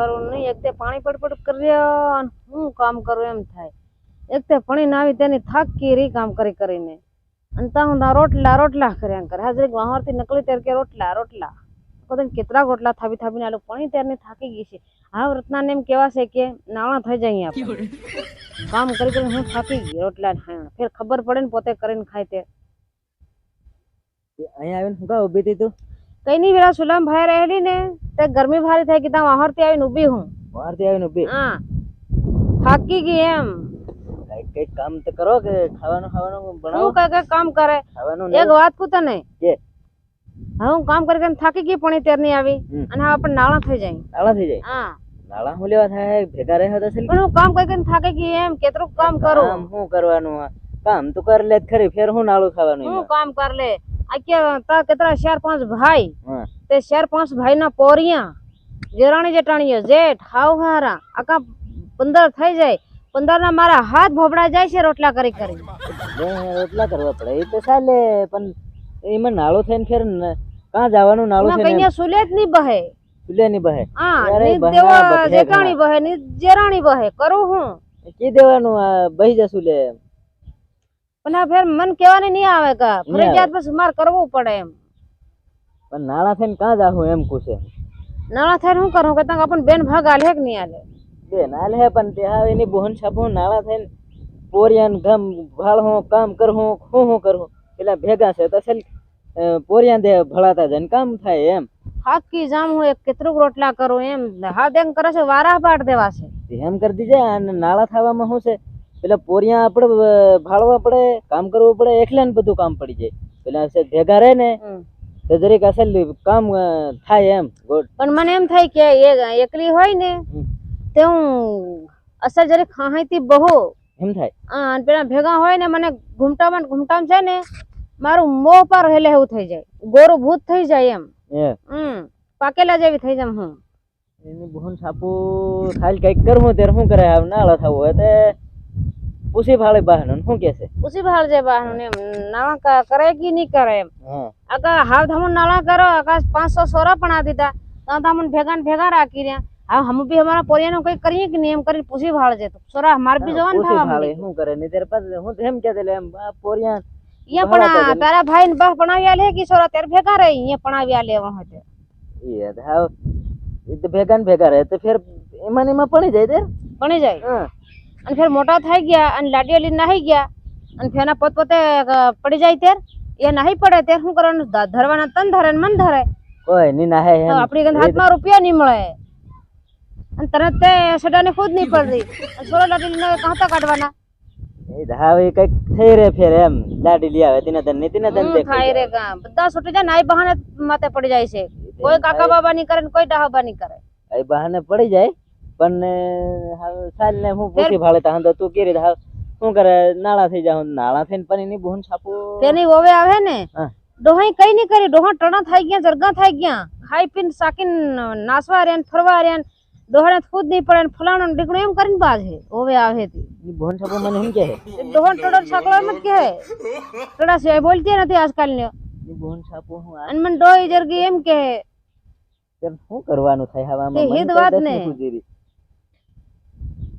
ભરવું નહીં. એક તે પાણી પડપડ કર્યા અને હું કામ કરું એમ થાય. એક તે ભણીને આવી તેની થાકી રી કામ કરી કરીને. અને તા હું રોટલા રોટલા કર્યા કરે. હાજરી વાહરથી નકલી ત્યારે કે રોટલા રોટલા. કદાચ કેટલા રોટલા થાપી થાપીને આલું પાણી તેરની થાકી ગઈ છે. હા રત્નાને એમ કેવા છે કે નાણા થઈ જાય અહીંયા કામ કરી કરીને હું થાકી ગઈ રોટલા ને ફેર ખબર પડે ને પોતે કરીને ખાય તે. અહીંયા આવીને શું કા ઊભી હતી તું? કઈ નહીં વેલા સુલામ ભાઈ રહેલી ને તે ગરમી ભારી થઈ કે તા વાહરથી આવીને ઊભી હું. બહારથી આવીને ઊભી? હા. થાકી ગઈ એમ. કઈ કામ તો કરો કે ખાવાનું ખાવાનું બનાવો? હું કઈ કઈ કામ કરે? ખાવાનું એક વાત કુ તને કે? હું કામ કરી કરીને થાકી ગઈ પણ તેર નહીં આવી. અને હવે આપણે નાળા થઈ જાય. નાળા થઈ જાય? હા. નાળા હું લેવા થાય? ભેગા રહ્યા હતા પણ હું કામ કરી કરીને થાકી ગઈ એમ કેટલું કામ કરું? શું કરવાનું કામ તું કરી લે ખરી ફેર હું નાળું ખાવાનું હું કામ કર લે. આ કેતરા ચાર પાંચ ભાઈ. તે ચાર પાંચ ભાઈ ના પોરિયા જેરાણી જેટાણીઓ જેઠ હાવ હારા આખા પંદર થઈ જાય. પંદર ના મારા હાથ ભોપડા જાય છે રોટલા કરી કરી. રોટલા કરવા પડે. એ તો ચાલે પણ એમાં નાળું થઈને ફેર કા જવાનું નાળું થઈને કઈ સુલે જ નહીં બહે. સુલે ની બહે. હા ની દેવા જેટાણી બહે ની જેરાણી બહે. કરું હું. કી દેવાનું બહી જશું લે પણ આ ફેર મન કહેવાની નહીં આવે કા ફરજિયાત પછી માર કરવું પડે એમ. પણ નાણા થઈને કાં જાહું એમ પૂછે નાણા થઈને શું કરું? કે તંગ આપણને બેન ભાગ આલે કે નહીં આલે? બેન આલે હે પણ તે હવે એની બોહન છાપું નાણા થઈને પોરિયાન ગમ ભાળ કામ કરું હું હું હું કરું પેલા ભેગા છે તો છેલ પોરિયાન દે ભળાતા જન કામ થાય એમ. હાકી જામ હું એક કેટલુંક રોટલા કરું એમ. હા એમ કરે છે વારા પાટ દેવા છે. એમ કરી દીજે અને નાળા થવામાં શું છે? પેલા પોરિયા આપણે ભાળવા પડે કામ કરવું પડે એકલા ને બધું કામ પડી જાય. પેલા ભેગા રહે ને તો દરેક અસલ કામ થાય એમ પણ મને એમ થાય કે એકલી હોય ને. તે હું અસર જરી ખાહાઈથી બહુ. એમ થાય. હા અને પેલા ભેગા હોય ને મને ઘૂમટામાં ઘૂમટામ છે ને મારું મોં પર હેલે એવું થઈ જાય. ગોરું ભૂત થઈ જાય એમ. હમ. પાકેલા જેવી થઈ જાય હું. એની બહુ સાપુ ખાલી કંઈક કરવું ત્યારે શું કરે નાળા થવું હોય તે પૂછી ભાળે બહાર શું કે છે ઉસી બહાર જાય બહાર ને એમ નાણા ક- કરે કે નહીં કરે એમ હા આકા હાવ ધમણ નાણા કરો આકાશ પાંચસો સોરા પણ આ દીધા તો ધમણ ભેગા ને ભેગા રાખી રહ્યા હા હમ બી અમારા પોરિયાનું કઈ કરીએ કે નહીં એમ કરીને પૂછી ભાળ છે સોરા માર બી જવાનું પૂછી થવા ભાળે માંડી શું કરે નહીં ત્યારે પાછું હું તો એમ કે એમ આ પોરિયા અહીંયા ભાળા પણ આ કરે. તારા ભાઈ ને બા ભણાવ્યા લે કે સોરા ત્યારે ભેગા રહી અહીંયા ભણાવ્યા લેવા હોય એ તો હાવ એ ને ફેર ને અને ફેર મોટા થઈ ગયા અને લાડી લઈને નાહી ગયા. અને ફેના પોત પોતે પડી જાય તેર એ નાહી પડે ત્યારે શું કરવાનું? ધરવાના તન ધરે મન ધરે. કોઈ ની નાહે આપણી ગંધ હાથમાં રૂપિયા નહીં મળે. અને તરત તે સડાને ખુદ નહીં પડતી સોરા લાડી લઈને કાંતા કાઢવાના. એ તો કંઈક થઈ રે ફેર એમ. લાડી લઈ આવે તેના ની તેના ધન હું રે ગા બધા છૂટી જાય નાઈ બહાને માથે પડી જાય છે. કોઈ કાકા બાબા ની કરે ને કોઈ ડાહાબા ની કરે. એ બહાને પડી જાય. પણ સાલ ને હું પૂછી ભાળે તા તો તું કેરી હાવ શું કરે નાળા થઈ જાવ નાળા થઈને પણ એની બોહન છાપું તેની ઓવે આવે ને હા. ડોહાઈ કઈ નહીં કરી ડોહા ટણા થઈ ગયા જરગા થઈ ગયા ખાઈ પીને સાકીન નાસવા રહ્યા ને ફરવા રહ્યા ને ડોહાને ખુદ નહીં પડે ને ફલાણું ને ઢીકણું એમ કરીને બાજે ઓવે આવે તી એની છાપો મને એમ કહે છે ડોહા ટોડર સાકલો એમ જ કહે ટડા સિવાય બોલતી નથી આજકાલ ને એની છાપો હું અન મન ડોહી જરગી એમ કહે તેમ શું કરવાનું થાય હવામાં મને તો વાત ને. ની સુધીરી.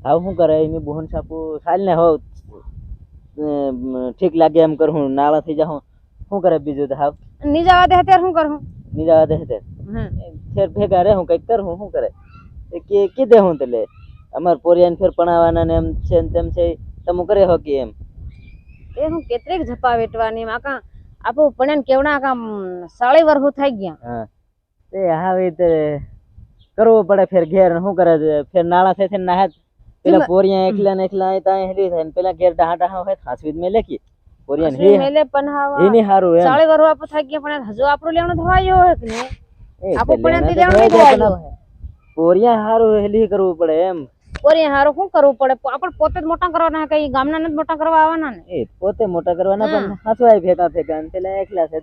હાવ શું કરે? એની બોહન સાપુ સાલ ને હોવ. ઠીક લાગે એમ કરું નાળા થઈ જાઉં. શું કરે બીજું તો હાવ? નીજા દે અત્યારે શું કરું? નીજા દે તે ફેર ભેગા રહે હું કંઈક કરું શું કરે? એ કે કીધે હું તે લે અમાર પોરિયાને ફેર પણાવવાના ને એમ છે ને તેમ છે તમે કરે હો કે એમ? એ હું કેટલીક ઝપા વેટવાની આકા આપું પણ કેવડા આકા સાળી વર્ષો થઈ ગયા. હા. તે હવે તે કરવું પડે ફેર ઘેર શું કરે ફેર નાળા થઈ છે નાહે પેલા એમાં- પોરિયા એકલા ને એકલા અહીં ત્યાં હેરી થાય ને પેલા ઘેર ડાહા ડાહા હોય ખાસવી મેં લેખી પોરિયા અસલી ને મેલે પણ હાવા એની હારું એમ. સાળી વર્ષો આપું થઈ ગયા પણ હજુ આપણું લેવાનું થવાયું હોય કે નહીં? એ આપું તો પણ લેણા એનાથી તો લેવાનું થયા જાય, થવાયું પણ હોય પોરિયા હારું હેલી કરવું પડે એમ. પોરી હારું શું કરવું પડે? આપણે પોતે જ મોટા કરવાના કઈ ગામના જ મોટા કરવા આવવાના ને? એ પોતે મોટા કરવાના પણ હાસવાય ભેગા ભેગા ને પેલા એકલા છે.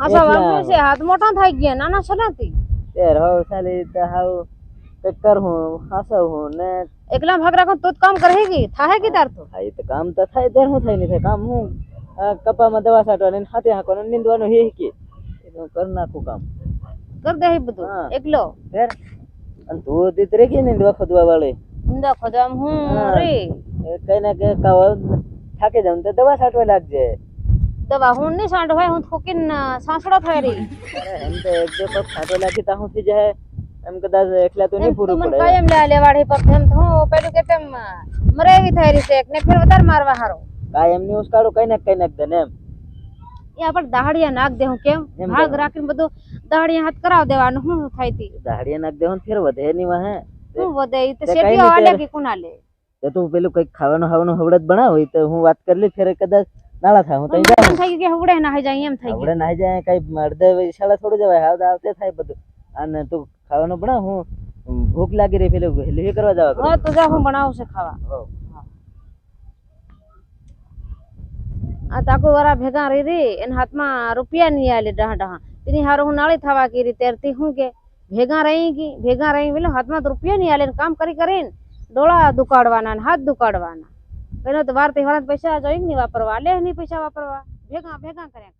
હાસા એકલા વાગ્યું છે હાથ મોટા થઈ ગયા નાના સલાતી તેર હવે સાલી તો હાવ કંઈક કરું હાસવ હું ને એકલા ભાગ રાખો તો કામ કરે કે? થાય કે તાર તો? હા એ તો કામ તો થાય તેર હું થાય નહીં થાય? કામ હું? કપામાં દવા છાંટવાની ને હાથે હાંકવાનું નીંદવાનું હે કે? એ કર નાખું કામ. કર દે બધું. એકલો ફેર અને તું દીતરે કે નીંદવા ખોદવા વાળે? નીંદવા ખોદવા હું. રે? કઈ ના કઈ કાવ થાકી જાઉં તો દવા સાટવા લાગજે. દવા હું નહીં સાંડ હોય હું થૂકીને સાંસડો થઈ રહી એમ તો એક બે પગ છાંટવા લાગી તા હું થઈ જાય. એમ કદાચ એકલા તો નહીં પૂરું પડે. કાયમ લે લેવાડી પર એમ તો પેલું કે તેમ મરે એવી થઈ રહી છે એકને ફેર વધારે મારવા હારો. કાયમની ઉસકાડો કઈ ને કઈ નાખ દે ને એમ. એ આપણે દાહડિયા નાખ દે હું કેમ? ભાગ રાખીને બધું દાહડિયા હાથ કરાવ દેવાનું હું થાય તી? દાહડિયા નાખ દે ને ફેર વધે ની વાહે. હું વધે? ઈ તો તે આલે કે કોના લે? તો તું પેલું કંઈક ખાવાનું ખાવાનું હવડત બનાવ તો હું વાત કરી લે ફેર કદાચ નાળા થાય હું તો એમ થઈ કે હવડે ના જાય એમ થઈ ગયું. નાઈ જાય કઈ અડધે શાળા થોડું જવાય હાવ આવતે થાય બધું. અને તું ખાવાનું બનાવ હું ભૂખ લાગી રહી પેલું હેલી કરવા જવા કરું. હા તો જા હું બનાવું છે ખાવા હોવ. આ તાકુ વાળા ભેગા રહી રહી એના હાથમાં રૂપિયા નહીં આલે ડહ ડહ તેની હારું હું નાળી થવા કીરી ત્યારથી હું કે ભેગા રહી ગઈ ભેગા રહી પેલો હાથમાં તો રૂપિયા નહીં આલે ને કામ કરી કરીને ડોળા દુકાડવાના ને હાથ દુકાડવાના પેલો તો વાર તહેવાર પૈસા જોઈ નહીં વાપરવા લે નહીં પૈસા વાપરવા ભેગા ભેગા કર્યા કરે.